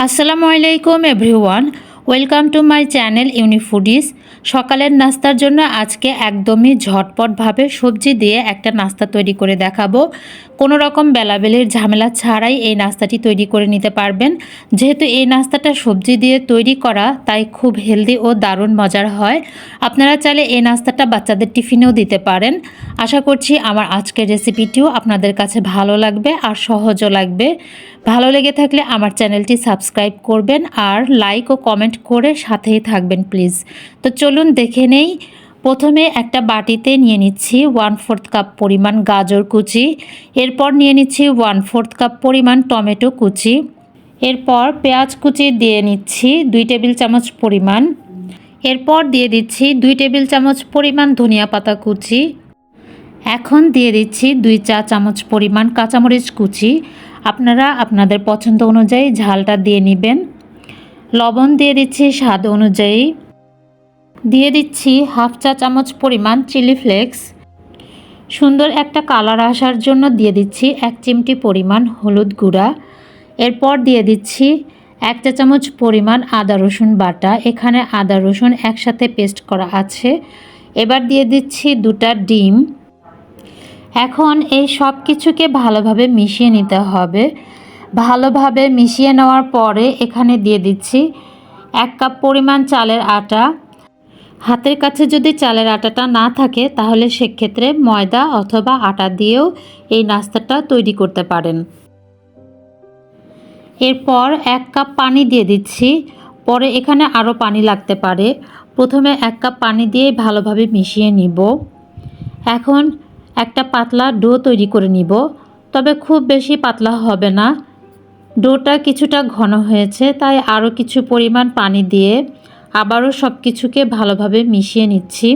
আসসালামু আলাইকুম everyone, welcome to my channel Unifoodies. সকালের নাস্তার জন্য আজকে একদমই ঝটপটভাবে সবজি দিয়ে একটা নাস্তা তৈরি করে দেখাবো। কোনো রকম বেলাবেলির ঝামেলা ছাড়াই এই নাস্তাটি তৈরি করে নিতে পারবেন। যেহেতু এই নাস্তাটা সবজি দিয়ে তৈরি করা, তাই খুব হেলদি ও দারুণ মজার হয়। আপনারা চাইলে এই নাস্তাটা বাচ্চাদের টিফিনেও দিতে পারেন। আশা করছি আমার আজকের রেসিপিটিও আপনাদের কাছে ভালো লাগবে আর সহজও লাগবে। ভালো লেগে থাকলে আমার চ্যানেলটি সাবস্ক্রাইব করবেন আর লাইক ও কমেন্ট করে সাথেই থাকবেন প্লিজ। তো চলুন দেখে নেই প্রথমে একটা বাটিতে নিয়ে নিচ্ছি ওয়ান ফোর্থ কাপ পরিমাণ গাজর কুচি, এরপর নিয়ে নিচ্ছি ওয়ান ফোর্থ কাপ পরিমাণ টমেটো কুচি, এরপর পেঁয়াজ কুচি দিয়ে নিচ্ছি দুই টেবিল চামচ পরিমাণ, এরপর দিয়ে দিচ্ছি দুই টেবিল চামচ পরিমাণ ধনিয়া পাতা কুচি, এখন দিয়ে দিচ্ছি দুই চা চামচ পরিমাণ কাঁচামরিচ কুচি, আপনারা আপনাদের পছন্দ অনুযায়ী ঝালটা দিয়ে নেবেন, লবণ দিয়ে দিচ্ছি স্বাদ অনুযায়ী দিয়ে দিচ্ছি হাফ চা চামচ পরিমাণ চিলি ফ্লেক্স। সুন্দর একটা কালার আসার জন্য দিয়ে দিচ্ছি এক চিমটি পরিমাণ হলুদ গুঁড়া। এরপর দিয়ে দিচ্ছি এক চা চামচ পরিমাণ আদা রসুন বাটা। এখানে আদা রসুন একসাথে পেস্ট করা আছে। এবার দিয়ে দিচ্ছি দুটা ডিম। এখন এই সব কিছুকে ভালোভাবে মিশিয়ে নিতে হবে। ভালোভাবে মিশিয়ে নেওয়ার পরে এখানে দিয়ে দিচ্ছি এক কাপ পরিমাণ চালের আটা। হাতের কাছে যদি চালের আটাটা না থাকে, তাহলে সেক্ষেত্রে ময়দা অথবা আটা দিয়েও এই নাস্তাটা তৈরি করতে পারেন। এরপর এক কাপ পানি দিয়ে দিচ্ছি। পরে এখানে আরও পানি লাগতে পারে। প্রথমে এক কাপ পানি দিয়ে ভালোভাবে মিশিয়ে নিব। এখন একটা পাতলা ডো তৈরি করে নিব। তবে খুব বেশি পাতলা হবে না। ডোটা কিছুটা ঘন হয়েছে, তাই আরও কিছু পরিমাণ পানি দিয়ে আবারও সব কিছুকে ভালোভাবে মিশিয়ে নিচ্ছি।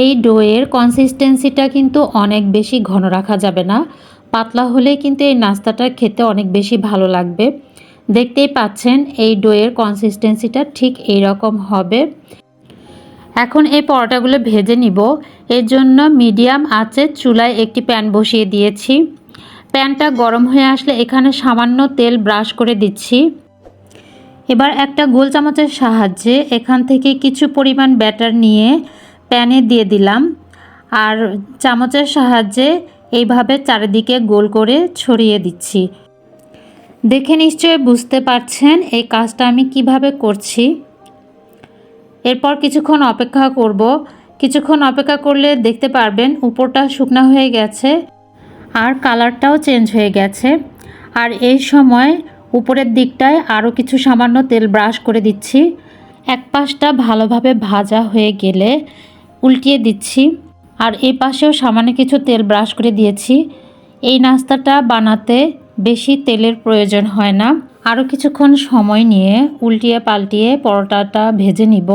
এই ডোয়ের কনসিস্টেন্সিটা কিন্তু অনেক বেশি ঘন রাখা যাবে না। পাতলা হলে কিন্তু এই নাস্তাটা খেতে অনেক বেশি ভালো লাগবে। দেখতেই পাচ্ছেন, এই ডোয়ের কনসিস্টেন্সিটা ঠিক এই রকম হবে। এখন এই পরোটাগুলো ভেজে নিব। এর জন্য মিডিয়াম আঁচে চুলায় একটি প্যান বসিয়ে দিয়েছি। প্যানটা গরম হয়ে আসলে এখানে সামান্য তেল ব্রাশ করে দিচ্ছি। এবার একটা গোল চামচের সাহায্যে এখান থেকে কিছু পরিমাণ ব্যাটার নিয়ে প্যানে দিয়ে দিলাম। আর চামচের সাহায্যে এইভাবে চারিদিকে গোল করে ছড়িয়ে দিচ্ছি। দেখে নিশ্চয়ই বুঝতে পারছেন এই কাজটা আমি কীভাবে করছি। এরপর কিছুক্ষণ অপেক্ষা করব। কিছুক্ষণ অপেক্ষা করলে দেখতে পারবেন উপরটা শুকনো হয়ে গেছে আর কালারটাও চেঞ্জ হয়ে গেছে। আর এই সময় উপরের দিকটায় আরও কিছু সামান্য তেল ব্রাশ করে দিচ্ছি। এক পাশটা ভালোভাবে ভাজা হয়ে গেলে উল্টিয়ে দিচ্ছি। আর এই পাশেও সামান্য কিছু তেল ব্রাশ করে দিয়েছি। এই নাস্তাটা বানাতে বেশি তেলের প্রয়োজন হয় না। আরও কিছুক্ষণ সময় নিয়ে উল্টিয়ে পাল্টিয়ে পরোটাটা ভেজে নিব।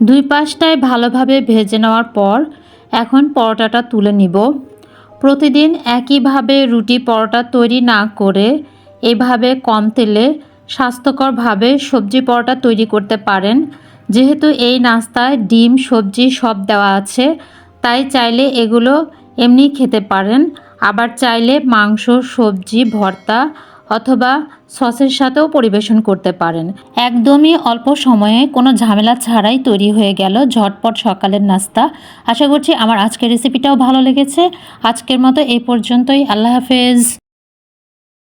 দুই পাশটায় ভালোভাবে ভেজে নেওয়ার পর এখন পরোটাটা তুলে নিব। প্রতিদিন একইভাবে রুটি পরোটা তৈরি না করে এভাবে কম তেলে স্বাস্থ্যকরভাবে সবজি পরোটা তৈরি করতে পারেন। যেহেতু এই নাস্তায় ডিম, সবজি সব দেওয়া আছে, তাই চাইলে এগুলো এমনি খেতে পারেন। আবার চাইলে মাংস, সবজি, ভর্তা অথবা সসের সাথেও পরিবেশন করতে পারেন। একদমই অল্প সময়ে কোনো ঝামেলা ছাড়াই তৈরি হয়ে গেল ঝটপট সকালের নাস্তা। আশা করছি আমার আজকের রেসিপিটাও ভালো লেগেছে। আজকের মতো এই পর্যন্তই। আল্লাহ হাফেজ।